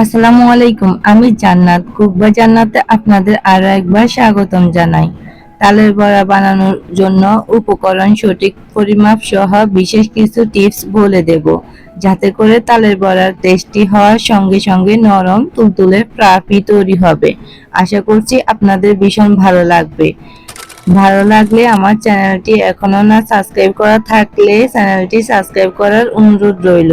আসসালামু আলাইকুম, আমি জান্নাত। কুকবা জান্নাতে আপনাদের আরও একবার স্বাগতম জানাই। তালের বড়া বানানোর জন্য উপকরণ সঠিক পরিমাপ সহ বিশেষ কিছু টিপস বলে দেব, যাতে করে তালের বড়ার টেস্টি হওয়ার সঙ্গে সঙ্গে নরম, তুলতুলে ফ্রাফি তৈরি হবে। আশা করছি আপনাদের ভীষণ ভালো লাগবে। ভালো লাগলে আমার চ্যানেলটি এখনও না সাবস্ক্রাইব করা থাকলে চ্যানেলটি সাবস্ক্রাইব করার অনুরোধ রইল।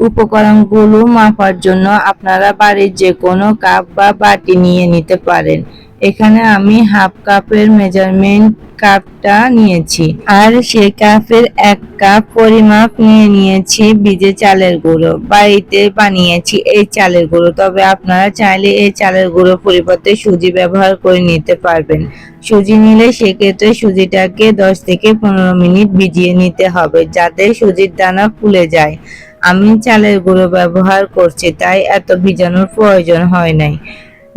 উপকরণগুলো মাপার জন্য আপনারা বাড়ির যে কোনো কাপ বা বাটি নিয়ে নিতে পারেন। এখানে আমি হাফ কাপের মেজারমেন্ট কাপটা নিয়েছি। আর সে কাপের এক কাপ পরিমাপ নিয়ে নিয়েছি ভিজে চালের গুঁড়ো। বাড়িতে বানিয়েছি এই চালের গুঁড়ো। তবে আপনারা চাইলে এই চালের গুঁড়ো পরিবর্তে সুজি ব্যবহার করে নিতে পারবেন। সুজি নিলে সেক্ষেত্রে সুজিটাকে দশ থেকে পনেরো মিনিট ভিজিয়ে নিতে হবে যাতে সুজির দানা ফুলে যায়। আমি চালের গুঁড়ো ব্যবহার করছি, তাই এত ভিজানোর প্রয়োজন হয় নাই।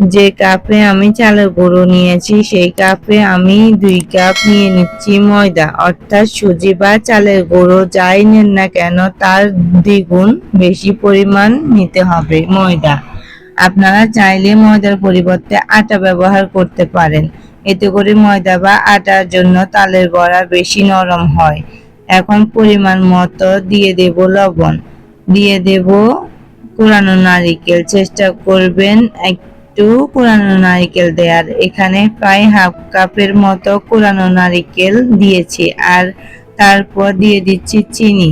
যে কাপে আমি চালের গুঁড়ো নিয়েছি, সেই কাপে আমি দুই কাপ নিয়ে নিচ্ছি ময়দা। অর্থাৎ সুজি বা চালের গুঁড়ো যাই নেন না কেন, তার দ্বিগুণ বেশি পরিমাণ নিতে হবে ময়দা। আপনারা চাইলে ময়দার পরিবর্তে আটা ব্যবহার করতে পারেন। এতে করে ময়দা বা আটার জন্য তালের বড়া বেশি নরম হয়। এখন পরিমাণ মতো দিয়ে দেব লবণ। দিয়ে দেব। কোরানো নারিকেল, চেষ্টা করবেন একটু কোরানো নারিকেল দেওয়ার এখানে প্রায় হাফ কাপের মতো কোরানো নারিকেল দিয়েছি আর তারপর দিয়ে দিচ্ছি চিনি।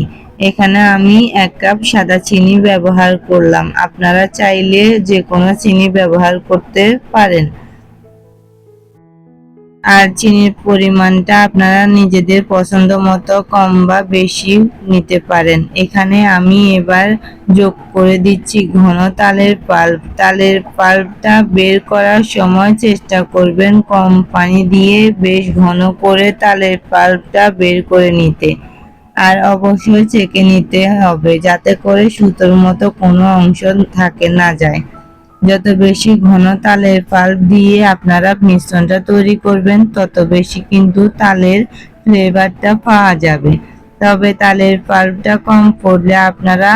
এখানে আমি এক কাপ সাদা চিনি ব্যবহার করলাম। আপনারা চাইলে যে কোনো চিনি ব্যবহার করতে পারেন। আর চিনির পরিমাণটা আপনারা নিজেদের পছন্দ মতো কম বা বেশি নিতে পারেন। এখানে আমি এবার যোগ করে দিচ্ছি ঘন তালের পাল্প। তালের পাল্পটা বের করার সময় চেষ্টা করবেন কম পানি দিয়ে বেশ ঘন করে তালের পাল্পটা বের করে নিতে। আর অবশ্যই চেকে নিতে হবে যাতে করে সুতোর মতো কোনো অংশ থাকে না যায়। যত বেশি ঘন তালের পাল্প দিয়ে আপনারা মিশ্রণটা তৈরি করবেন, তত বেশি কিন্তু তালের ফ্লেভারটা পাওয়া যাবে। তবে তালের পাল্পটা কম পড়লে আপনারা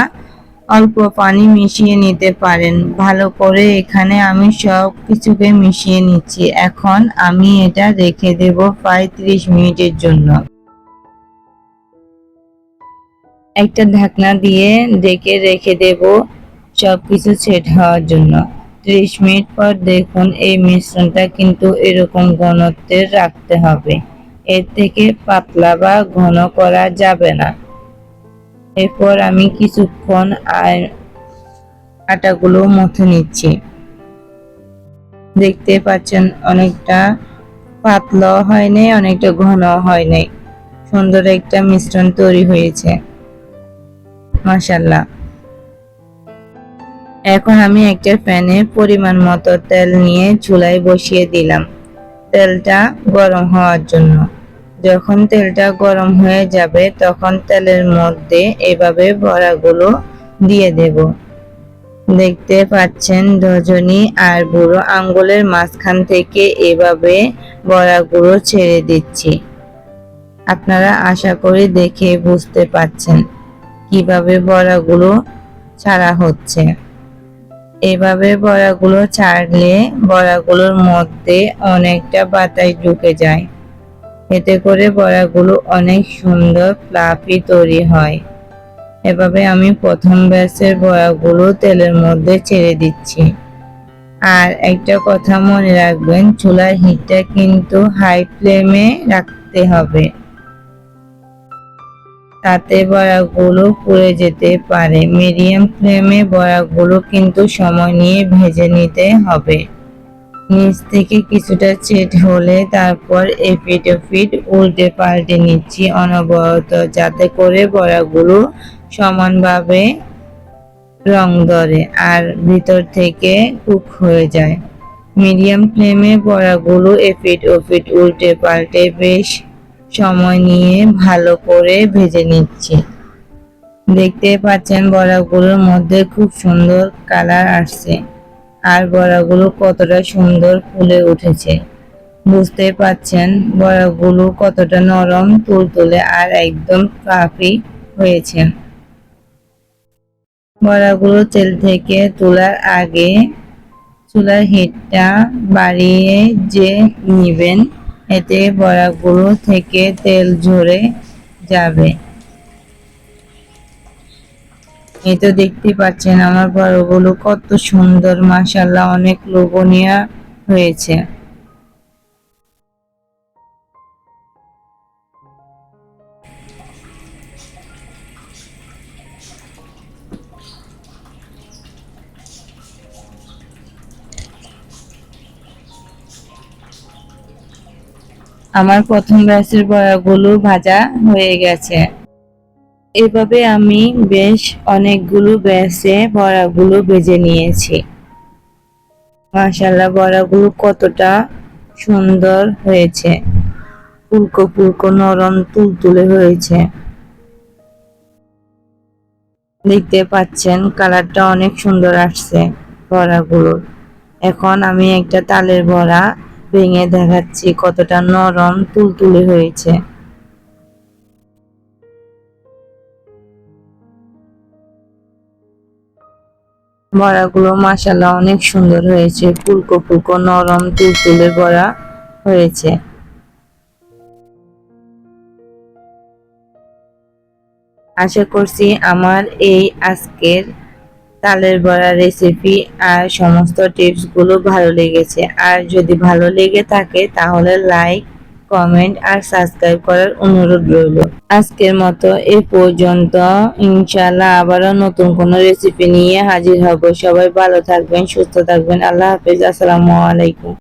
অল্প পানি মিশিয়ে নিতে পারেন। ভালো করে এখানে আমি সব কিছুকে মিশিয়ে নিচ্ছি। এখন আমি এটা রেখে দেব প্রায় ত্রিশ মিনিটের জন্য। একটা ঢাকনা দিয়ে ডেকে রেখে দেব। সব কিছু সেট হওয়ার জন্য। ত্রিশ মিনিট পর দেখুন এই মিশ্রণটা কিন্তু এরকম ঘনত্বের রাখতে হবে। এর থেকে পাতলা বা ঘন করা যাবে না। এরপর আমি কিছুক্ষণ আটাগুলো মথে নিচ্ছি। দেখতে পাচ্ছেন অনেকটা পাতলাও হয় নাই, অনেকটা ঘন হয় নাই। সুন্দর একটা মিশ্রণ তৈরি হয়েছে। মাসাল্লাহ এখন আমি একটা প্যানে পরিমাণ মতো তেল নিয়ে চুলায় বসিয়ে দিলাম। তেলটা গরম হওয়ার জন্য। যখন তেলটা গরম হয়ে যাবে, তখন তেলের মধ্যে এভাবে বড়াগুলো দিয়ে দেব। দেখতে পাচ্ছেন, রজনী আর বুড়ো আঙ্গুলের মাঝখান থেকে এভাবে বড়াগুলো ছেড়ে দিচ্ছি। আপনারা আশা করি দেখে বুঝতে পাচ্ছেন কীভাবে বড়াগুলো ছাড়া হচ্ছে। এভাবে বড়াগুলো ছাড়লে বড়াগুলোর মধ্যে অনেকটা বাতাস ঢুকে যায়। এতে করে বড়াগুলো অনেক সুন্দর ফ্লাফি তৈরি হয়। এভাবে আমি প্রথম ব্যাচের বড়াগুলো তেলের মধ্যে ছেড়ে দিচ্ছি। আর একটা কথা মনে রাখবেন, চুলার হিটটা কিন্তু হাই ফ্লেমে রাখতে হবে। তাতে বড়াগুলো পুড়ে যেতে পারে। মিডিয়াম ফ্লেমে বড়াগুলো কিন্তু সময় নিয়ে ভেজে নিতে হবে। নিচ থেকে কিছুটা চেট হলে তারপর এফিট ফিট উল্টে পাল্টে নিচ্ছি অনবরত, যাতে করে বড়াগুলো সমানভাবে রং ধরে আর ভিতর থেকে কুক হয়ে যায়। মিডিয়াম ফ্লেমে বড়াগুলো এফিট ওফিট উল্টে পাল্টে বেশ সময় নিয়ে ভালো করে ভেজে নিচ্ছি। দেখতে পাচ্ছেন বড়াগুলোর মধ্যে খুব সুন্দর কালার আসছে আর বড়াগুলো কতটা সুন্দর ফুলে উঠেছে। বুঝতে পাচ্ছেন বড়াগুলো কতটা নরম, তুলতুলে আর একদম ফ্লাফি হয়েছে। বড়াগুলো তেল থেকে তোলার আগে চুলার হিটটা বাড়িয়ে যে নিবেন এতে বড়াগুলো থেকে তেল ঝরে যাবে। এই তো দেখতে পাচ্ছেন আমার বড়গুলো কত সুন্দর মাসাল্লাহ অনেক লোভনীয় হয়েছে। আমার প্রথম ব্যাচের বড়াগুলো ভাজা হয়ে গেছে। এভাবে আমি বেশ অনেকগুলো ব্যাচে বড়াগুলো ভেজে নিয়েছি। মাশাল্লাহ বড়াগুলো কতটা সুন্দর হয়েছে। পুলকো পুলকো নরম তুলতুলে হয়েছে। দেখতে পাচ্ছেন, কালারটা অনেক সুন্দর আসছে বড়াগুলোর এখন আমি একটা তালের বড়া ভেঙে দেখাচ্ছি কতটা নরম তুলতুলে হয়েছে। বড়াগুলো মাসাল্লাহ অনেক সুন্দর হয়েছে, ফুলকো ফুলকো নরম তুলতুলে বড়া হয়েছে। আশা করছি আমার এই আজকের তালের বড়া রেসিপি আর সমস্ত টিপসগুলো ভালো লেগেছে। আর যদি ভালো লেগে থাকে, তাহলে লাইক কমেন্ট আর সাবস্ক্রাইব করার অনুরোধ রইল। আজকের মতো এ পর্যন্ত। ইনশাল্লাহ আবারও নতুন কোনো রেসিপি নিয়ে হাজির হব। সবাই ভালো থাকবেন, সুস্থ থাকবেন। আল্লাহ হাফিজ। আসসালামু আলাইকুম।